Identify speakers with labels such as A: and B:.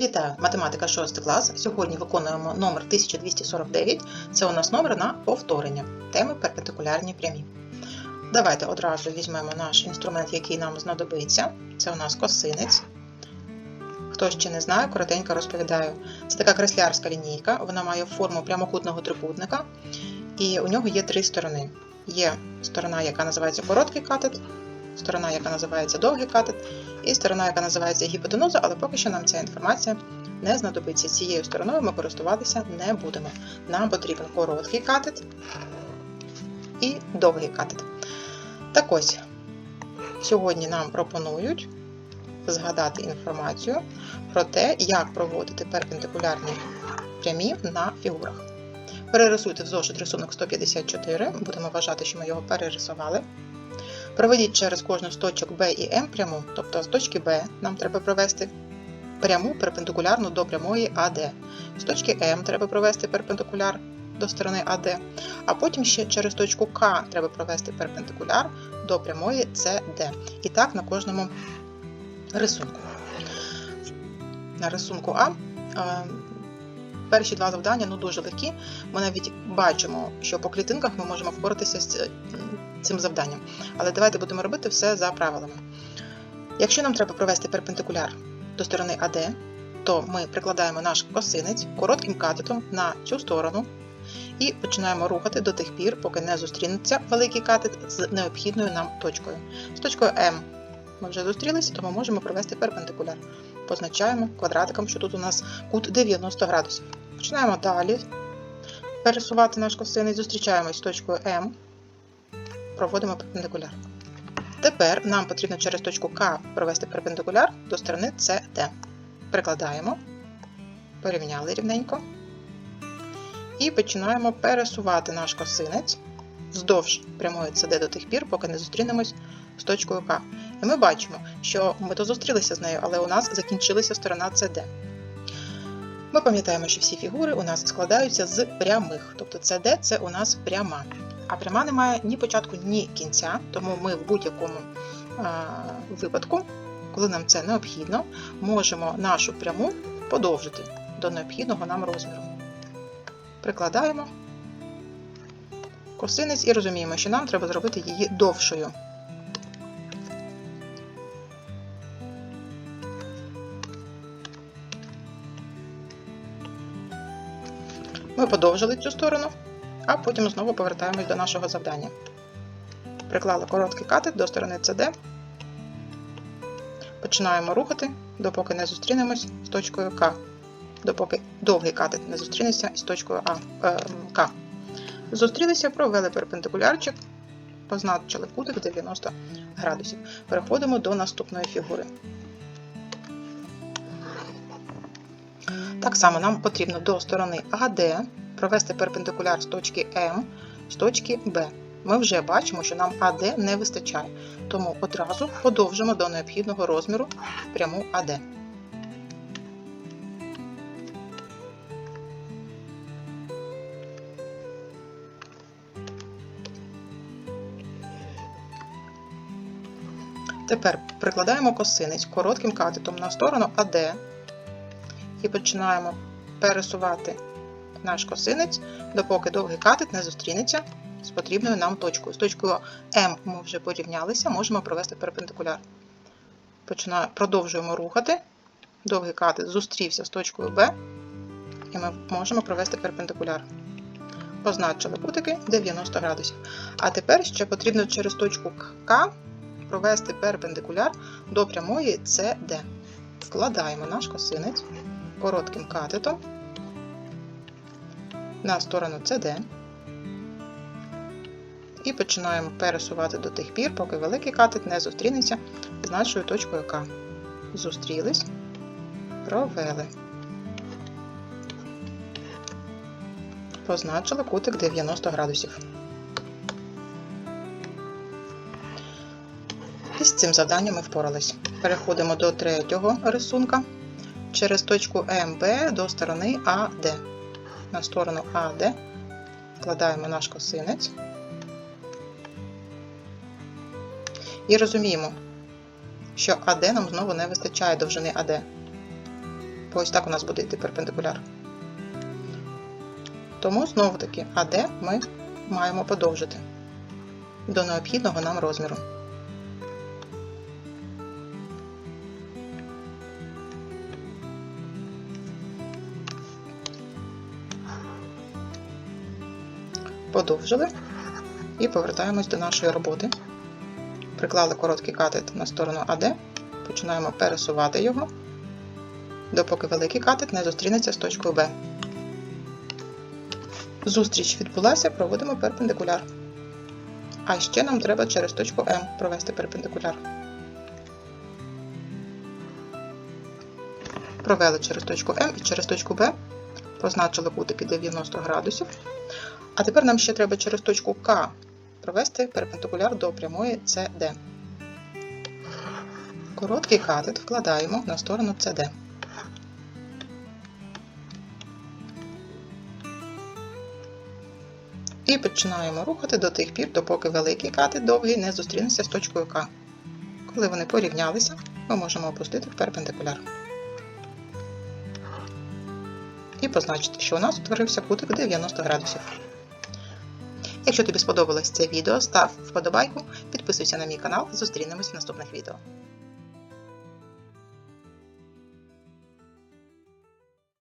A: Вітаю, математика 6 клас. Сьогодні виконуємо номер 1249. Це у нас номер на повторення теми перпендикулярні прямі. Давайте одразу візьмемо наш інструмент, який нам знадобиться. Це у нас косинець. Хто ще не знає, коротенько розповідаю. Це така креслярська лінійка, вона має форму прямокутного трикутника, і у нього є три сторони. Є сторона, яка називається короткий катет, сторона, яка називається довгий катет, і сторона, яка називається гіпотенуза, але поки що нам ця інформація не знадобиться. Цією стороною ми користуватися не будемо. Нам потрібен короткий катет і довгий катет. Так ось, сьогодні нам пропонують згадати інформацію про те, як проводити перпендикулярні прямі на фігурах. Перерисуйте в зошит рисунок 154, будемо вважати, що ми його перерисували. Проведіть через кожну з точок B і M пряму, тобто з точки B нам треба провести пряму перпендикулярну до прямої AD. З точки M треба провести перпендикуляр до сторони AD, а потім ще через точку К треба провести перпендикуляр до прямої CD. І так на кожному рисунку. На рисунку А перші два завдання ну, дуже легкі. Ми навіть бачимо, що по клітинках ми можемо впоратися з цим завданням. Але давайте будемо робити все за правилами. Якщо нам треба провести перпендикуляр до сторони АД, то ми прикладаємо наш косинець коротким катетом на цю сторону і починаємо рухати до тих пір, поки не зустрінеться великий катет з необхідною нам точкою. З точкою М ми вже зустрілися, то ми можемо провести перпендикуляр. Позначаємо квадратиком, що тут у нас кут 90 градусів. Починаємо далі пересувати наш косинець, зустрічаємось з точкою М проводимо перпендикуляр. Тепер нам потрібно через точку К провести перпендикуляр до сторони CD. Прикладаємо, порівняли рівненько. І починаємо пересувати наш косинець вздовж прямої CD до тих пір, поки не зустрінемось з точкою К. І ми бачимо, що ми то зустрілися з нею, але у нас закінчилася сторона CD. Ми пам'ятаємо, що всі фігури у нас складаються з прямих, тобто CD це у нас пряма. А пряма не має ні початку, ні кінця, тому ми в будь-якому випадку, коли нам це необхідно, можемо нашу пряму подовжити до необхідного нам розміру. Прикладаємо косинець і розуміємо, що нам треба зробити її довшою. Ми подовжили цю сторону а потім знову повертаємось до нашого завдання. Приклали короткий катет до сторони CD. Починаємо рухати, допоки не зустрінемось з точкою К, допоки довгий катет не зустрінеться з точкою А, е, К. Зустрілися, провели перпендикулярчик, позначили кутик 90 градусів. Переходимо до наступної фігури. Так само нам потрібно до сторони АД провести перпендикуляр з точки М з точки Б. Ми вже бачимо, що нам АД не вистачає, тому одразу подовжимо до необхідного розміру пряму АД. Тепер прикладаємо косинець коротким катетом на сторону АД і починаємо пересувати наш косинець, допоки довгий катет не зустрінеться з потрібною нам точкою. З точкою М ми вже порівнялися, можемо провести перпендикуляр. Починаю, Продовжуємо рухати. Довгий катет зустрівся з точкою Б, і ми можемо провести перпендикуляр. Позначили кутики 90 градусів. А тепер ще потрібно через точку К провести перпендикуляр до прямої CD. Вкладаємо наш косинець коротким катетом на сторону CD і починаємо пересувати до тих пір, поки великий катет не зустрінеться з нашою точкою К. Зустрілись, провели. Позначили кутик 90 градусів. І з цим завданням ми впорались. Переходимо до третього рисунка через точку МБ до сторони АД на сторону АД, вкладаємо наш косинець і розуміємо, що АД нам знову не вистачає довжини АД. бо ось так у нас буде йти перпендикуляр. Тому знову таки АД ми маємо подовжити до необхідного нам розміру. Подовжили і повертаємось до нашої роботи. Приклали короткий катет на сторону АД, починаємо пересувати його, допоки великий катет не зустрінеться з точкою Б. Зустріч відбулася, проводимо перпендикуляр. А ще нам треба через точку М провести перпендикуляр. Провели через точку М і через точку Б, позначили кутики 90 градусів. А тепер нам ще треба через точку К провести перпендикуляр до прямої CD. Короткий катет вкладаємо на сторону CD. І починаємо рухати до тих пір, допоки великий катет довгий не зустрінеться з точкою К. Коли вони порівнялися, ми можемо опустити в перпендикуляр. І позначити, що у нас утворився кутик 90 градусів. Якщо тобі сподобалось це відео, став вподобайку, підписуйся на мій канал, зустрінемось в наступних відео.